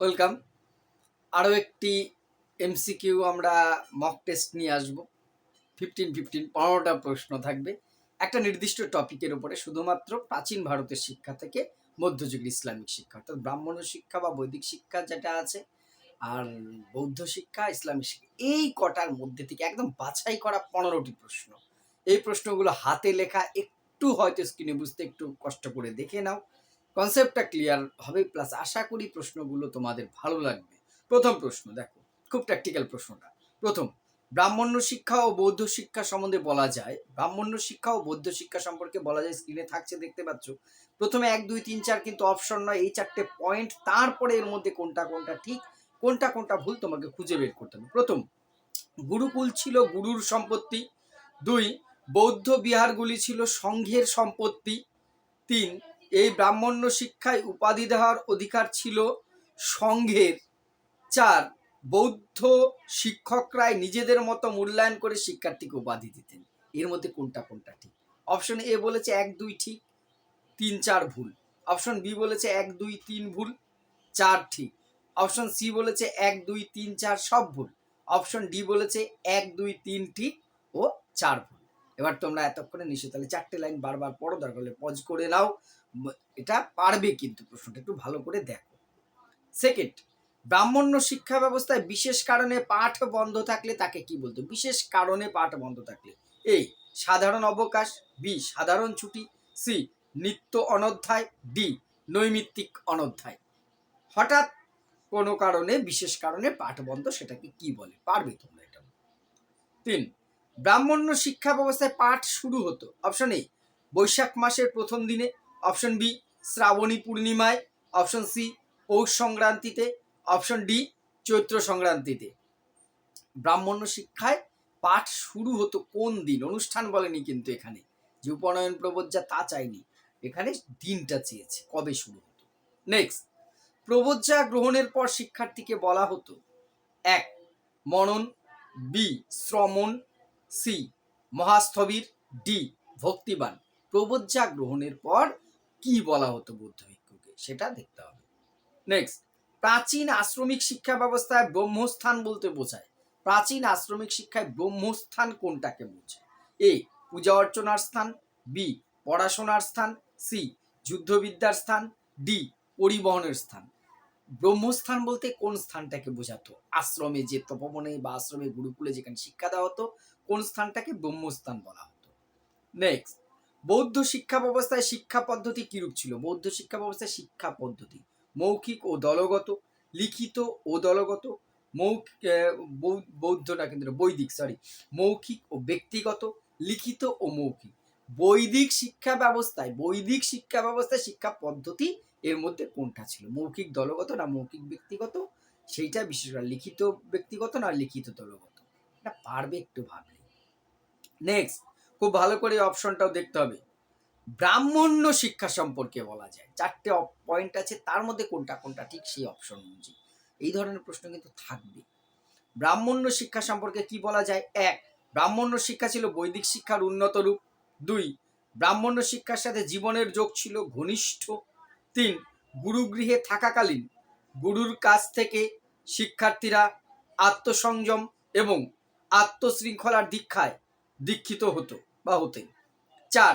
Welcome. আরও একটি MCQ আমরা মক টেস্ট নিয়ে আসব। ফিফটিন ফিফটিন পনেরোটা প্রশ্ন থাকবে। একটা নির্দিষ্ট টপিকের উপরে শুধুমাত্র প্রাচীন ভারতের শিক্ষা থেকে মধ্যযুগের ইসলামিক শিক্ষা, অর্থাৎ ব্রাহ্মণ শিক্ষা বা বৈদিক শিক্ষা যেটা আছে, আর বৌদ্ধ শিক্ষা, ইসলামিক শিক্ষা, এই কটার মধ্যে থেকে একদম বাছাই করা পনেরোটি প্রশ্ন। এই প্রশ্নগুলো হাতে লেখা, একটু হয়তো স্ক্রিনে বুঝতে একটু কষ্ট করে দেখে নাও। কনসেপ্টটা ক্লিয়ার হবে প্লাস আশা করি প্রশ্নগুলো তোমাদের ভালো লাগবে। প্রথম প্রশ্ন, দেখো, খুব প্র্যাকটিক্যাল প্রশ্নটা। প্রথম, ব্রাহ্মণ্য শিক্ষা ও বৌদ্ধ শিক্ষা সম্বন্ধে বলা যায়, ব্রাহ্মণ্য শিক্ষা ও বৌদ্ধ শিক্ষা সম্পর্কে বলা যায় স্ক্রিনে থাকছে, দেখতে পাচ্ছ। প্রথমে এক, দুই, তিন, চার কিন্তু অপশন নয়, এই চারটে পয়েন্ট তারপরে এর মধ্যে কোনটা কোনটা ঠিক, কোনটা কোনটা ভুল তোমাকে খুঁজে বের করতে হবে। প্রথম, গুরুকুল ছিল গুরুর সম্পত্তি। দুই, বৌদ্ধ বিহারগুলি ছিল সংঘের সম্পত্তি। তিন এই ব্রাহ্মণ্য শিক্ষায় উপাধি দেওয়ার অধিকার ছিল সংঘের চার, বৌদ্ধ শিক্ষকরাই নিজেদের মতো মূল্যায়ন করে শিক্ষার্থীকে উপাধি দিতেন। এর মধ্যে কোনটা কোনটা ঠিক? অপশন এ বলেছে এক, দুই ঠিক, তিন, চার ভুল। অপশন বি বলেছে এক, দুই, তিন ভুল, চার ঠিক। অপশন সি বলেছে এক, দুই, তিন, চার সব ভুল। অপশন ডি বলেছে এক, দুই, তিন ঠিক ও চার ভুল। এবার তোমরা এতক্ষণে নিশ্চয় তাহলে চারটে লাইন বারবার পড়ো, দরকার পজ করে নাও। এটা পারবে কিন্তু প্রশ্নটা, একটু ভালো করে দেখো। সেকেন্ড ব্রাহ্মণ্য শিক্ষা ব্যবস্থায় বিশেষ কারণে পাঠ বন্ধ থাকলে তাকে কি বলতো? বিশেষ কারণে পাঠ বন্ধ থাকলে। এই সাধারণ অবকাশ। বি সাধারণ ছুটি। সি নিত্য অনধ্যায়। ডি নৈমিত্তিক অনধ্যায়। হঠাৎ কোনো কারণে, বিশেষ কারণে পাঠ বন্ধ, সেটাকে কি বলে? পারবে তোমরা এটা তিন, ব্রাহ্মণ্য শিক্ষা ব্যবস্থায় পাঠ শুরু হতো। অপশন এ বৈশাখ মাসের প্রথম দিনে। অপশন বি, শ্রাবণী পূর্ণিমায়। অপশন সি, পৌষ সংক্রান্তিতে। অপশন ডি, চৈত্র সংক্রান্তিতে। ব্রাহ্মণ্য শিক্ষায় পাঠ শুরু হতো কোন দিন? অনুষ্ঠান বলেনি কিন্তু এখানে। যে উপনয়ন প্রবজ্জা তা চাইনি এখানে দিনটা চেয়েছে, কবে শুরু হতো? নেক্সট প্রবজ্জা গ্রহণের পর শিক্ষার্থীকে বলা হতো। এক, মনন। বি, শ্রমণ। সি, মহাস্থবির। ডি, ভক্তিবান। প্রবজ্জা গ্রহণের পর কি বলা হতো বৌদ্ধ ভিক্ষুকে? সেটা দেখতে হবে। নেক্সট প্রাচীন আশ্রমিক শিক্ষা ব্যবস্থায় ব্রহ্মস্থান বলতে বোঝায়। প্রাচীন আশ্রমিক শিক্ষায় ব্রহ্মস্থান কোনটাকে বোঝায়? এ পূজা অর্চনার স্থান। বি পড়াশোনার স্থান। সি যুদ্ধবিদ্যার স্থান। ডি পরিবহনের স্থান। ব্রহ্মস্থান বলতে কোন স্থানটাকে বোঝাতো? আশ্রমে যে তপবনে বা আশ্রমে গুরুকুলে যেখানে শিক্ষা দেওয়া হতো, কোন স্থানটাকে ব্রহ্মস্থান বলা হতো? নেক্সট বৌদ্ধ শিক্ষা ব্যবস্থায় শিক্ষা পদ্ধতি কিরূপ ছিল? বৌদ্ধ শিক্ষা ব্যবস্থায় শিক্ষা পদ্ধতি। মৌখিক ও দলগত, লিখিত ও দলগত মৌখিক বৌদ্ধ না কিন্তু বৈদিক সরি মৌখিক ও ব্যক্তিগত, লিখিত ও মৌখিক। বৈদিক শিক্ষা ব্যবস্থায়, বৈদিক শিক্ষা ব্যবস্থায় শিক্ষা পদ্ধতি এর মধ্যে কোনটা ছিল? মৌখিক দলগত না মৌখিক ব্যক্তিগত? সেইটা বিশেষ করে লিখিত ব্যক্তিগত না লিখিত দলগত? এটা পারবে একটু ভাবলে। নেক্সট খুব ভালো করে অপশনটাও দেখতে হবে। ব্রাহ্মণ্য শিক্ষা সম্পর্কে বলা যায়। চারটে পয়েন্ট আছে, তার মধ্যে কোনটা কোনটা? ঠিক সেই অপশন অনুযায়ী। এই ধরনের প্রশ্ন কিন্তু থাকবে। ব্রাহ্মণ্য শিক্ষা সম্পর্কে কি বলা যায়? এক, ব্রাহ্মণ্য শিক্ষা ছিল বৈদিক শিক্ষার উন্নত রূপ। দুই, ব্রাহ্মণ্য শিক্ষার সাথে জীবনের যোগ ছিল ঘনিষ্ঠ। তিন, গুরুগৃহে থাকাকালীন গুরুর কাছ থেকে শিক্ষার্থীরা আত্মসংযম এবং আত্মশৃঙ্খলার দীক্ষায় দীক্ষিত হতো। বা চার,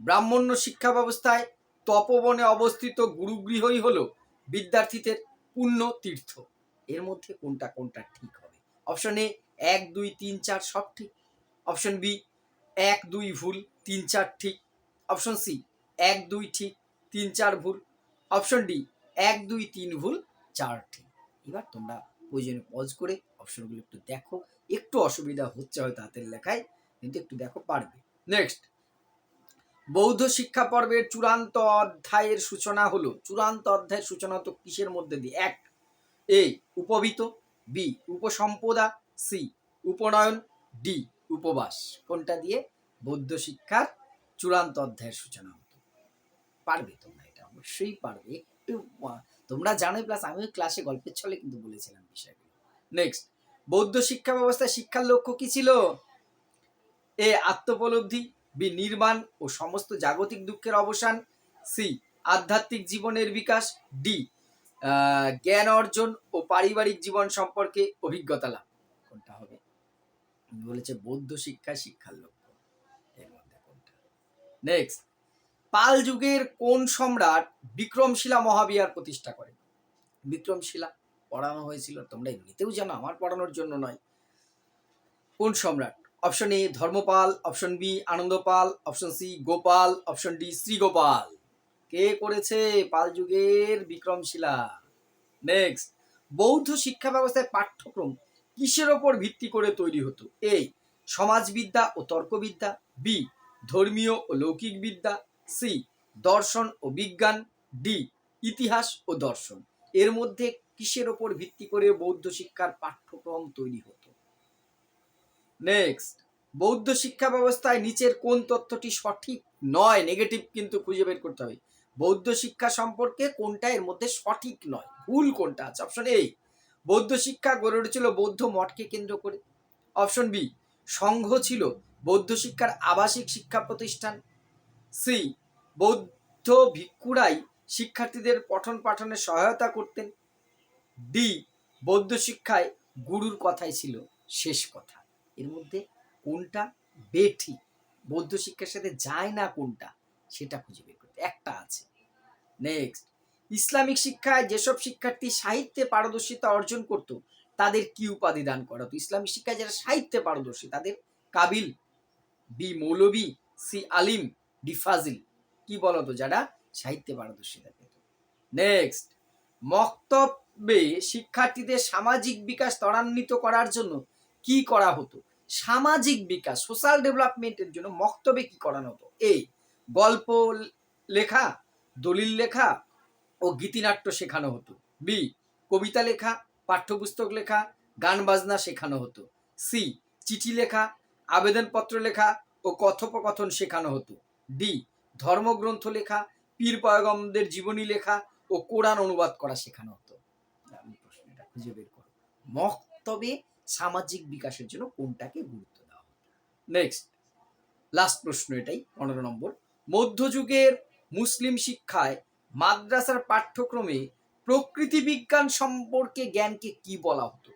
ব্রাহ্মণ্য শিক্ষা ব্যবস্থায় তপবনে অবস্থিত গুরুগৃহই হলো বিদ্যার্থীদের পুণ্য তীর্থ। এর মধ্যে কোনটা কোনটা ঠিক হবে? অপশন এ, এক, দুই, তিন, চার সব ঠিক। অপশন বি, এক, দুই ভুল, তিন, চার ঠিক। অপশন সি, এক, দুই ঠিক, তিন, চার ভুল। অপশন ডি, এক, দুই, তিন ভুল, চার ঠিক। এবার তোমরা প্রয়োজনে পজ করে অপশনগুলো একটু দেখো। একটু অসুবিধা হচ্ছে হয়তো হাতের লেখায়। কিন্তু একটু দেখো পারবে নেক্সট বৌদ্ধ শিক্ষা পর্বের চূড়ান্ত অধ্যায়ের সূচনা হলো, চূড়ান্ত অধ্যায়ের সূচনা তো কিসের মধ্যে দিয়ে? এক, এ, উপবিত, বি, উপসম্পদা, সি, উপনয়ন, ডি, উপবাস। কোনটা দিয়ে? বৌদ্ধ শিক্ষার চূড়ান্ত অধ্যায়ের সূচনা হতো। পারবে তোমরা এটা? অবশ্যই পারবে। একটু তোমরা জানো প্লাস আমিও ক্লাসে গল্পের ছলে কিন্তু বলেছিলাম বিষয়গুলো। নেক্সট বৌদ্ধ শিক্ষা ব্যবস্থায় শিক্ষার লক্ষ্য কি ছিল? এ আত্মোপলব্ধি, বি নির্মাণ ও সমস্ত জাগতিক দুঃখের অবসান, সি আধ্যাত্মিক জীবনের বিকাশ, ডি জ্ঞান অর্জন ও পারিবারিক জীবন সম্পর্কে অভিজ্ঞতা লাভ। কোনটা হবে? বলেছে বৌদ্ধ শিক্ষা, শিক্ষার লক্ষ্য। এর মধ্যে কোনটা? নেক্সট পাল যুগের কোন সম্রাট বিক্রমশিলা মহাবিহার প্রতিষ্ঠা করেন? বিক্রমশিলা পড়ানো হয়েছিল, তোমরা এমনিতেও জানো, আমার পড়ানোর জন্য নয়। কোন সম্রাট? Option A Dharmapala option B Anandapala option C Gopala option D Shrigopala কে করেছে? পাল যুগের বিক্রমশিলা। নেক্সট বৌদ্ধ শিক্ষা ব্যবস্থায় পাঠ্যক্রম কিসের ওপর ভিত্তি করে তৈরি হতো? এ সমাজবিদ্যা ও তর্কবিদ্যা। বি ধর্মীয় ও লৌকিক বিদ্যা। সি দর্শন ও বিজ্ঞান। ডি ইতিহাস ও দর্শন। এর মধ্যে কিসের ওপর ভিত্তি করে বৌদ্ধ শিক্ষার পাঠ্যক্রম তৈরি হতো? নেক্সট বৌদ্ধ শিক্ষা ব্যবস্থায় নিচের কোন তথ্যটি সঠিক? নয় নেগেটিভ কিন্তু খুঁজে বের করতে হবে। বৌদ্ধ শিক্ষা সম্পর্কে কোনটা এর মধ্যে সঠিক নয়? ভুল কোনটা আছে? অপশন এ বৌদ্ধ শিক্ষা গড়ে উঠেছিল বৌদ্ধ মঠকে কেন্দ্র করে। অপশন বি সংঘ ছিল বৌদ্ধ শিক্ষার আবাসিক শিক্ষা প্রতিষ্ঠান। সি বৌদ্ধ ভিক্ষুরাই শিক্ষার্থীদের পঠন পাঠনে সহায়তা করতেন। ডি বৌদ্ধ শিক্ষায় গুরুর কথাই ছিল শেষ কথা। এর মধ্যে কোনটা বেঠিক বৌদ্ধ শিক্ষার সাথে যায় না কোনটা? সেটা খুঁজে বের করতে। একটা আছে। নেক্সট ইসলামিক শিক্ষায় যেসব শিক্ষার্থী সাহিত্যে পারদর্শিতা অর্জন করত, তাদের কি উপাধি দান করা হতো? ইসলামিক শিক্ষায় যারা সাহিত্যে পারদর্শী, তাদের কাবিল, বি মৌলবি, সি আলিম, ডি ফাজিল। কি বলতো? যারা সাহিত্যে পারদর্শিতা পেত। নেক্সট মক্তব্যে শিক্ষার্থীদের সামাজিক বিকাশ ত্বরান্বিত করার জন্য কি করা হতো? সামাজিক বিকাশ সোশ্যাল ডেভেলপমেন্টের জন্য মক্তবে কি করানো হতো? এই গল্প, লেখা, দলিল লেখা ও গীতিনাট্য শেখানো হতো। বি, কবিতা লেখা, পাঠ্যপুস্তক লেখা, গান বাজনা শেখানো হতো। সি, চিঠি লেখা, আবেদনপত্র লেখা ও কথোপকথন শেখানো হতো। ডি, ধর্মগ্রন্থ লেখা, পীর পয়গমদের জীবনী লেখা ও কোরআন অনুবাদ করা শেখানো হতো। খুঁজে বের করো। মক্তবে সামাজিক বিকাশের জন্য কোনটাকে গুরুত্ব দেওয়া হতো নেক্সট লাস্ট প্রশ্ন এটাই, পনেরো নম্বর। মধ্যযুগের মুসলিম শিক্ষায় মাদ্রাসার পাঠ্যক্রমে প্রকৃতি বিজ্ঞান সম্পর্কে জ্ঞানকে কি বলা হতো?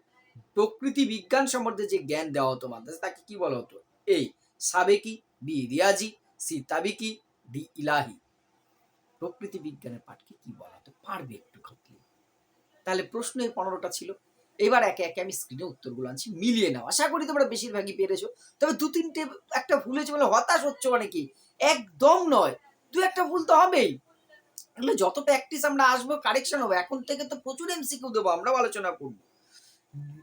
প্রকৃতি বিজ্ঞান সম্বন্ধে যে জ্ঞান দেওয়া হতো মাদ্রাসা তাকে কি বলা হতো? এই সাবেকি বি রিয়াজি সি তাবিকি ডি ইলাহি। প্রকৃতি বিজ্ঞানের পাঠকে কি বলা হতো? পারবে একটু খাটলে। তাহলে প্রশ্ন এই পনেরোটা ছিল। এবার একে একে আমি স্ক্রিনে উত্তরগুলো আনছি, মিলিয়ে নাও। আশা করি তোমরা বেশিরভাগই পেরেছ। তবে দু তিনটে একটা ভুল হয়েছে বলে হতাশ হচ্ছে মানে কি? একদম নয়। দু একটা ভুল তো হবেই। এগুলো যত প্র্যাকটিস আমরা আসব কারেকশন হবে। এখন থেকে তো প্রচুর এমসিকিউ দেবো, আমরাও আলোচনা করব।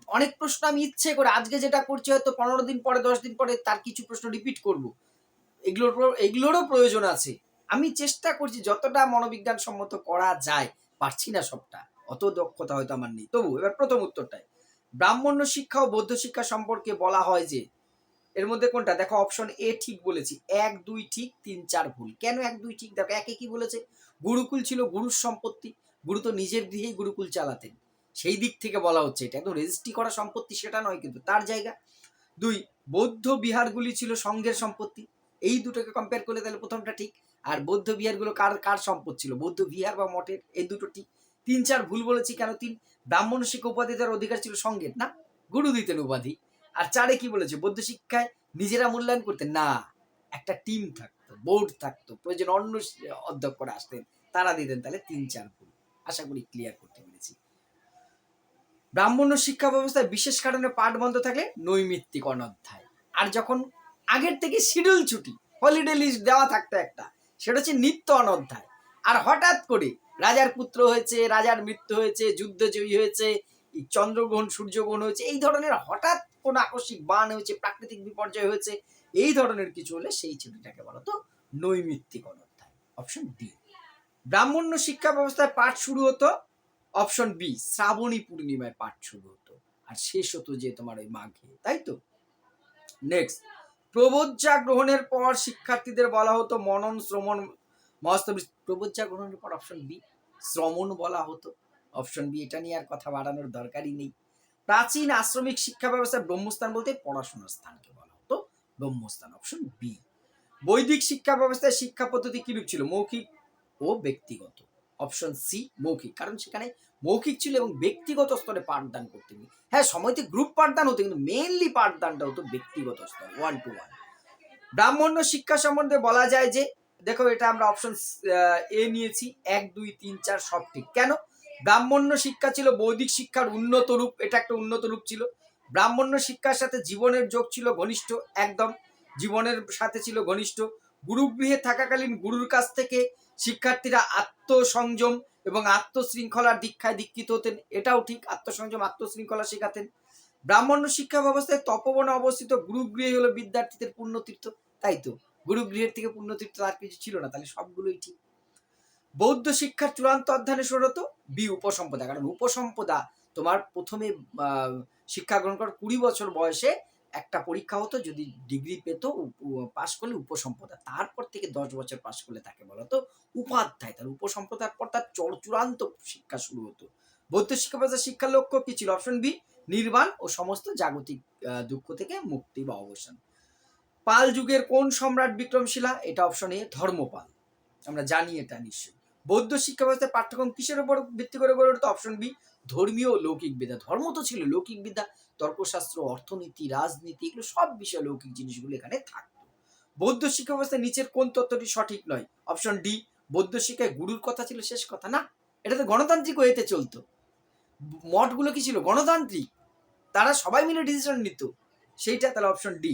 অনেক প্রশ্ন আমি ইচ্ছে করে আজকে যেটা করছি হয়তো পনেরো দিন পরে, দশ দিন পরে তার কিছু প্রশ্ন রিপিট করব। এগুলোর এগুলোরও প্রয়োজন আছে। আমি চেষ্টা করছি যতটা মনোবিজ্ঞান সম্মত করা যায়। পারছি না সবটা। অত দক্ষতা হয়তো আমার নেই। তবু এবার প্রথম উত্তরটাই। ব্রাহ্মণ্য শিক্ষা ও বৌদ্ধ শিক্ষা সম্পর্কে বলা হয় যে, এর মধ্যে কোনটা? দেখো অপশন এ ঠিক বলেছি। এক, দুই ঠিক, তিন, চার ভুল। কেন এক, দুই ঠিক? দেখো, একে কি বলেছে? গুরুকুল ছিল গুরুর সম্পত্তি। গুরু তো নিজের দিকেই গুরুকুল চালাতেন। সেই দিক থেকে বলা হচ্ছে এটা। একদম রেজিস্ট্রি করা সম্পত্তি সেটা নয় কিন্তু, তার জায়গা। দুই, বৌদ্ধ বিহারগুলি ছিল সংঘের সম্পত্তি। এই দুটোকে কম্পেয়ার করলে তাহলে প্রথমটা ঠিক। আর বৌদ্ধ বিহারগুলো কার কার সম্পদ ছিল? বৌদ্ধ বিহার বা মঠের, এই দুটো ঠিক। তিন চার ভুল বলেছি কেন? তিন ব্রাহ্মণ শিক্ষা উপাধি দেওয়ার অধিকার ছিল সংঘের না? গুরু দিতেন উপাধি। আর চারে কি বলেছে? বৌদ্ধ শিক্ষায় নিজেরা মূল্যায়ন করতেন? না, একটা টিম থাকতো বোর্ড থাকতো, প্রয়োজন অন্য অধ্যক্ষরা আসতেন, তারা দিতেন তাহলে তিন চার ভুল। আশা করি ক্লিয়ার করতে পেরেছি। ব্রাহ্মণ্য শিক্ষা ব্যবস্থায় বিশেষ কারণে পাঠ বন্ধ থাকলে নৈমিত্তিক অনধ্যায়। আর যখন আগের থেকে শিডিউল ছুটি হলিডে লিস্ট দেওয়া থাকতো একটা, সেটা হচ্ছে নিত্য অনধ্যায়। আর হঠাৎ করে রাজার পুত্র হয়েছে, রাজার মৃত্যু হয়েছে যুদ্ধ জয়ী হয়েছে চন্দ্রগ্রহণ, সূর্যগ্রহণ হয়েছে, এই ধরনের হঠাৎ কোনো আকস্মিক বান হয়েছে, প্রাকৃতিক বিপর্যয় হয়েছে, এই ধরনের কিছু হলে সেই ছুটিটাকে বলতো নৈমিত্তিক অনধ্যায় অপশন ডি ব্রাহ্মণ্য শিক্ষা ব্যবস্থায় পাঠ শুরু হতো অপশন বি শ্রাবণী পূর্ণিমায় পাঠ শুরু হতো, আর শেষ হতো যে তোমার ওই মাঘে, তাই তো? নেক্সট প্রবোজ্জা গ্রহণের পর শিক্ষার্থীদের বলা হতো মনন, শ্রমণ মস্তবিদ প্রবোজ্জা গ্রহণের পর অপশন বি শ্রমণ বলা হতো। অপশন বি এটা নিয়ে আর কথা বাড়ানোর দরকারই নেই। প্রাচীন আশ্রমিক শিক্ষা ব্যবস্থায় ব্রহ্মস্থান বলতে পড়াশোনার স্থানকে বলা হতো, ব্রহ্মস্থান অপশন বি বৈদিক শিক্ষা ব্যবস্থায় শিক্ষা পদ্ধতি কিরূপ ছিল? মৌখিক ও ব্যক্তিগত। অপশন সি মৌখিক, কারণ সেখানে মৌখিক ছিল এবং ব্যক্তিগত স্তরে পাঠদান করতে হ্যাঁ সময়তে গ্রুপ পাঠদান হতো, কিন্তু মেইনলি পাঠদানটা হতো ব্যক্তিগত স্তরে ওয়ান টু ওয়ান ব্রাহ্মণ্য শিক্ষা সম্বন্ধে বলা যায় যে দেখো, এটা আমরা অপশন এ নিয়েছি। এক, দুই, তিন, চার, সব ঠিক। কেন? ব্রাহ্মণ্য শিক্ষা ছিল বৈদিক শিক্ষার উন্নত রূপ, এটা একটা উন্নত রূপ ছিল। ব্রাহ্মণ্য শিক্ষার সাথে জীবনের যোগ ছিল ঘনিষ্ঠ, একদম। জীবনের সাথে ছিল ঘনিষ্ঠ। গুরুগৃহে থাকাকালীন গুরুর কাছ থেকে শিক্ষার্থীরা আত্মসংযম এবং আত্মশৃঙ্খলার দীক্ষায় দীক্ষিত হতেন। এটাও ঠিক, আত্মসংযম, আত্মশৃঙ্খলা শেখাতেন। ব্রাহ্মণ্য শিক্ষা ব্যবস্থায় তপবনে অবস্থিত গুরুগৃহে হলো বিদ্যার্থীদের পুণ্যতীর্থ তাই তো? গুরুগৃহের থেকে পুণ্যতীর্থ আর কিছু ছিল না, তাহলে সবগুলোই ঠিক। বৌদ্ধ শিক্ষার চূড়ান্ত অধ্যয়নে শুরু হতো বি উপসম্পদা, কারণ উপসম্পদা তোমার প্রথমে শিক্ষা গ্রহণ করার কুড়ি বছর বয়সে একটা পরীক্ষা হতো, যদি ডিগ্রি পেতো পাশ করলে উপসম্পদা। তারপর থেকে দশ বছর পাশ করলে তাকে বলা হতো উপাধ্যায়। তার উপসম্পদার পর তার চর- চূড়ান্ত শিক্ষা শুরু হতো। বৌদ্ধ শিক্ষা ব্যবস্থার শিক্ষার লক্ষ্য কি ছিল? অপশন বি, নির্বাণ ও সমস্ত জাগতিক দুঃখ থেকে মুক্তি বা অবসান। পাল যুগের কোন সম্রাট বিক্রমশিলা? এটা অপশন এ ধর্মপাল। আমরা জানি এটা নিশ্চয়ই। বৌদ্ধ শিক্ষা ব্যবস্থায় পাঠ্যক্রম কিসের উপর ভিত্তি করে গড়ে উঠতো অপশন বি ধর্মীয় ও লৌকিক বিদ্যা। ধর্ম তো ছিল লৌকিক বিদ্যা, তর্কশাস্ত্র, অর্থনীতি, রাজনীতি, এগুলো সব বিষয় লৌকিক জিনিসগুলো এখানে থাকতো। বৌদ্ধ শিক্ষা ব্যবস্থায় নিচের কোন তত্ত্বটি সঠিক নয়? অপশন ডি বৌদ্ধ শিক্ষায় গুরুর কথা ছিল শেষ কথা? না, এটা তো গণতান্ত্রিক ওয়েতে চলতো। মঠগুলো কি ছিল? গণতান্ত্রিক। তারা সবাই মিলে ডিসিশন নিত। সেইটা তাহলে অপশন ডি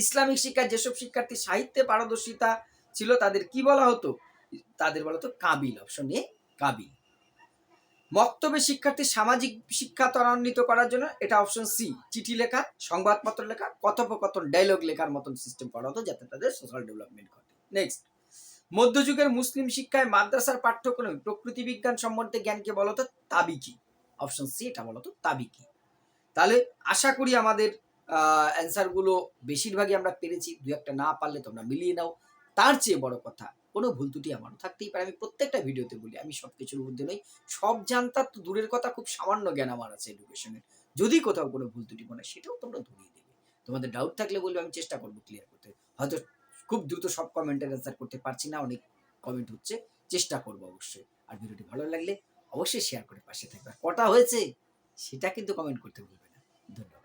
ইসলামিক শিক্ষায় যেসব শিক্ষার্থী সাহিত্যে পারদর্শিতা ছিল তাদের কি বলা হতো? তাদের বলা হতো কাবিল অপশন এ কাবিল। বক্তব্যে শিক্ষার্থী সামাজিক শিক্ষা ত্বরান্বিত করার জন্য এটা অপশন সি চিঠি লেখা, সংবাদপত্র লেখা, কথোপকথন ডায়লগ লেখার মতন সিস্টেম করা হতো যাতে তাদের সোশ্যাল ডেভেলপমেন্ট ঘটে। নেক্সট মধ্যযুগের মুসলিম শিক্ষায় মাদ্রাসার পাঠ্যক্রমে প্রকৃতি বিজ্ঞান সম্বন্ধে জ্ঞানকে বলতো তাবিকি অপশন সি এটা বলতো তাবিকি তাহলে আশা করি আমাদের অ্যান্সারগুলো বেশিরভাগই আমরা পেরেছি, দু একটা না পারলে তোমরা মিলিয়ে নাও। তার চেয়ে বড় কথা, কোনো ভুল ত্রুটি আমারও থাকতেই পারে। আমি প্রত্যেকটা ভিডিওতে বলি, আমি সব কিছুর মধ্যে নই। সব জানতার তো দূরের কথা, খুব সামান্য জ্ঞান আমার আছে এডুকেশনের যদি কোথাও কোনো ভুল ত্রুটি মনে সেটাও তোমরা ধরিয়ে দেবে। তোমাদের ডাউট থাকলে বলবে, আমি চেষ্টা করব ক্লিয়ার করতে। হয়তো খুব দ্রুত সব কমেন্টের অ্যান্সার করতে পারছি না, অনেক কমেন্ট হচ্ছে। চেষ্টা করব অবশ্যই। আর ভিডিওটি ভালো লাগলে অবশ্যই শেয়ার করে পাশে থাকবে। কটা হয়েছে, সেটা কিন্তু কমেন্ট করতে ভুলবে না। ধন্যবাদ।